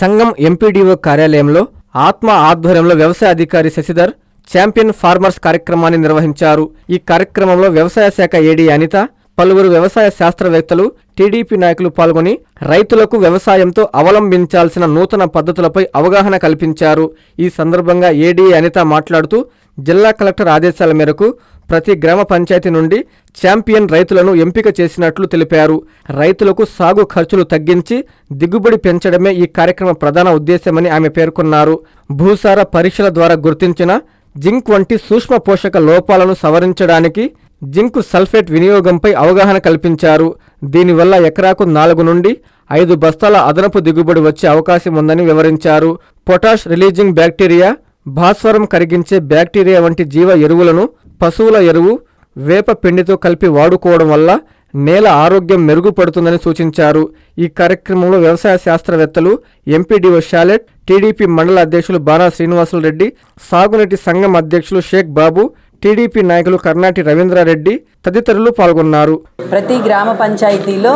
సంఘం ఎంపీడీఓ కార్యాలయంలో ఆత్మ ఆధ్వర్యంలో వ్యవసాయ అధికారి శశిధర్ ఛాంపియన్ ఫార్మర్స్ కార్యక్రమాన్ని నిర్వహించారు. ఈ కార్యక్రమంలో వ్యవసాయ శాఖ ఏడీ అనిత పలువురు వ్యవసాయ శాస్త్రవేత్తలు టీడీపీ నాయకులు పాల్గొని రైతులకు వ్యవసాయంతో అవలంబించాల్సిన నూతన పద్ధతులపై అవగాహన కల్పించారు. ఈ సందర్భంగా ఏడీ అనిత మాట్లాడుతూ జిల్లా కలెక్టర్ ఆదేశాల మేరకు ప్రతి గ్రామ పంచాయతీ నుండి ఛాంపియన్ రైతులను ఎంపిక చేసినట్లు తెలిపారు. రైతులకు సాగు ఖర్చులు తగ్గించి దిగుబడి పెంచడమే ఈ కార్యక్రమ ప్రధాన ఉద్దేశ్యమని ఆమె పేర్కొన్నారు. భూసార పరీక్షల ద్వారా గుర్తించిన జింక్ వంటి సూక్ష్మ పోషక లోపాలను సవరించడానికి జింక్ సల్ఫేట్ వినియోగంపై అవగాహన కల్పించారు. దీనివల్ల ఎకరాకు నాలుగు నుండి ఐదు బస్తాల అదనపు దిగుబడి వచ్చే అవకాశం ఉందని వివరించారు. పొటాష్ రిలీజింగ్ బ్యాక్టీరియా భాస్వరం కరిగించే బ్యాక్టీరియా వంటి జీవ ఎరువులను పశువుల ఎరువు వేప పిండితో కలిపి వాడుకోవడం వల్ల నేల ఆరోగ్యం మెరుగుపడుతుందని సూచించారు. ఈ కార్యక్రమంలో వ్యవసాయ శాస్త్రవేత్తలు ఎంపీడీఓ షాలెట్ టీడీపీ మండల అధ్యక్షులు బాణా శ్రీనివాసులరెడ్డి సాగునీటి సంఘం అధ్యక్షులు షేక్ బాబు టీడీపీ నాయకులు కర్ణాటి రవీంద్రారెడ్డి తదితరులు పాల్గొన్నారు. ప్రతి గ్రామ పంచాయతీలో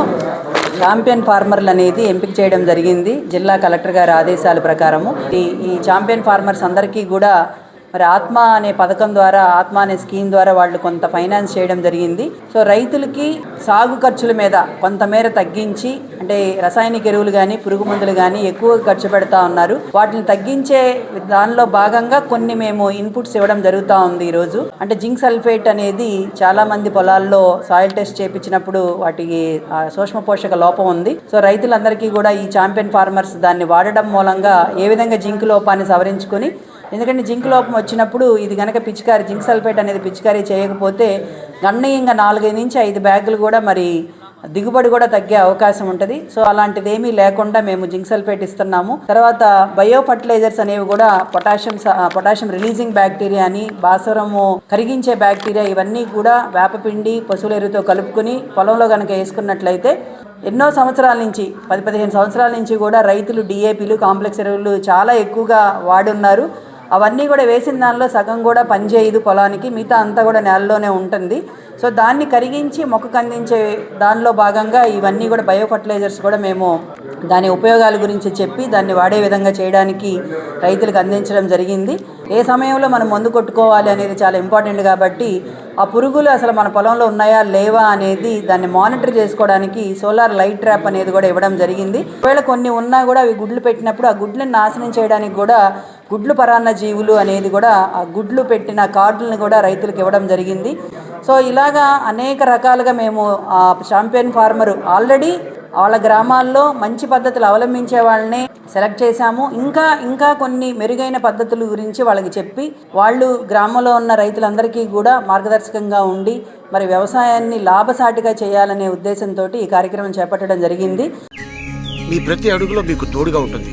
ఛాంపియన్ ఫార్మర్లు అనేది ఎంపిక చేయడం జరిగింది. జిల్లా కలెక్టర్ గారి ఆదేశాల ప్రకారము. ఈ ఈ ఛాంపియన్ ఫార్మర్స్ అందరికీ కూడా మరి ఆత్మ అనే పథకం ద్వారా ఆత్మ అనే స్కీమ్ ద్వారా వాళ్ళు కొంత ఫైనాన్స్ చేయడం జరిగింది. సో రైతులకి సాగు ఖర్చుల మీద కొంతమేర తగ్గించి అంటే రసాయనిక ఎరువులు కానీ పురుగు మందులు కానీ ఎక్కువ ఖర్చు పెడతా ఉన్నారు. వాటిని తగ్గించే దానిలో భాగంగా కొన్ని మేము ఇన్పుట్స్ ఇవ్వడం జరుగుతూ ఉంది ఈరోజు. అంటే జింక్ సల్ఫేట్ అనేది చాలా మంది పొలాల్లో సాయిల్ టెస్ట్ చేపించినప్పుడు వాటికి సూక్ష్మ పోషక లోపం ఉంది. సో రైతులందరికీ కూడా ఈ ఛాంపియన్ ఫార్మర్స్ దాన్ని వాడడం మూలంగా ఏ విధంగా జింక్ లోపాన్ని సవరించుకొని ఎందుకంటే జింక్ లోపం వచ్చినప్పుడు ఇది కనుక పిచికారి జింక్ సల్ఫేట్ అనేది పిచికారీ చేయకపోతే గణనీయంగా నాలుగైదు నుంచి ఐదు బ్యాగులు కూడా మరి దిగుబడి కూడా తగ్గే అవకాశం ఉంటుంది. సో అలాంటిది ఏమీ లేకుండా మేము జింక్ సల్ఫేట్ ఇస్తున్నాము. తర్వాత బయో ఫర్టిలైజర్స్ అనేవి కూడా పొటాషియం స- పొటాషియం రిలీజింగ్ బ్యాక్టీరియా అని భాస్వరము కరిగించే బ్యాక్టీరియా ఇవన్నీ కూడా వేపపిండి పశువుల ఎరువుతో కలుపుకొని పొలంలో కనుక వేసుకున్నట్లయితే ఎన్నో సంవత్సరాల నుంచి పది పదిహేను సంవత్సరాల నుంచి కూడా రైతులు డిఏపీలు కాంప్లెక్స్ ఎరువులు చాలా ఎక్కువగా వాడున్నారు. అవన్నీ కూడా వేసిన దానిలో సగం కూడా పనిచేయదు పొలానికి మిగతా అంతా కూడా నేలలోనే ఉంటుంది. సో దాన్ని కరిగించి మొక్కకు అందించే దానిలో భాగంగా ఇవన్నీ కూడా బయో ఫర్టిలైజర్స్ కూడా మేము దాని ఉపయోగాల గురించి చెప్పి దాన్ని వాడే విధంగా చేయడానికి రైతులకు అందించడం జరిగింది. ఏ సమయంలో మనం మందు కొట్టుకోవాలి అనేది చాలా ఇంపార్టెంట్ కాబట్టి ఆ పురుగులు అసలు మన పొలంలో ఉన్నాయా లేవా అనేది దాన్ని మానిటర్ చేసుకోవడానికి సోలార్ లైట్ ట్రాప్ అనేది కూడా ఇవ్వడం జరిగింది. ఒకవేళ కొన్ని ఉన్నా కూడా అవి గుడ్లు పెట్టినప్పుడు ఆ గుడ్లను నాశనం చేయడానికి కూడా గుడ్లు పరాన్న జీవులు అనేది కూడా ఆ గుడ్లు పెట్టిన కార్డులను కూడా రైతులకు ఇవ్వడం జరిగింది. సో ఇలాగా అనేక రకాలుగా మేము ఆ ఛాంపియన్ ఫార్మర్ ఆల్రెడీ వాళ్ళ గ్రామాల్లో మంచి పద్ధతులు అవలంబించే వాళ్ళనే సెలెక్ట్ చేశాము. ఇంకా ఇంకా కొన్ని మెరుగైన పద్ధతుల గురించి వాళ్ళకి చెప్పి వాళ్ళు గ్రామంలో ఉన్న రైతులందరికీ కూడా మార్గదర్శకంగా ఉండి మరి వ్యవసాయాన్ని లాభసాటిగా చేయాలనే ఉద్దేశంతో ఈ కార్యక్రమం చేపట్టడం జరిగింది. మీ ప్రతి అడుగులో మీకు తోడుగా ఉంటుంది.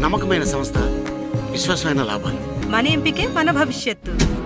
నమ్మకమైన సంస్థ విశ్వాసమైన లాభాలు. మన ఎంపికే మన భవిష్యత్తు.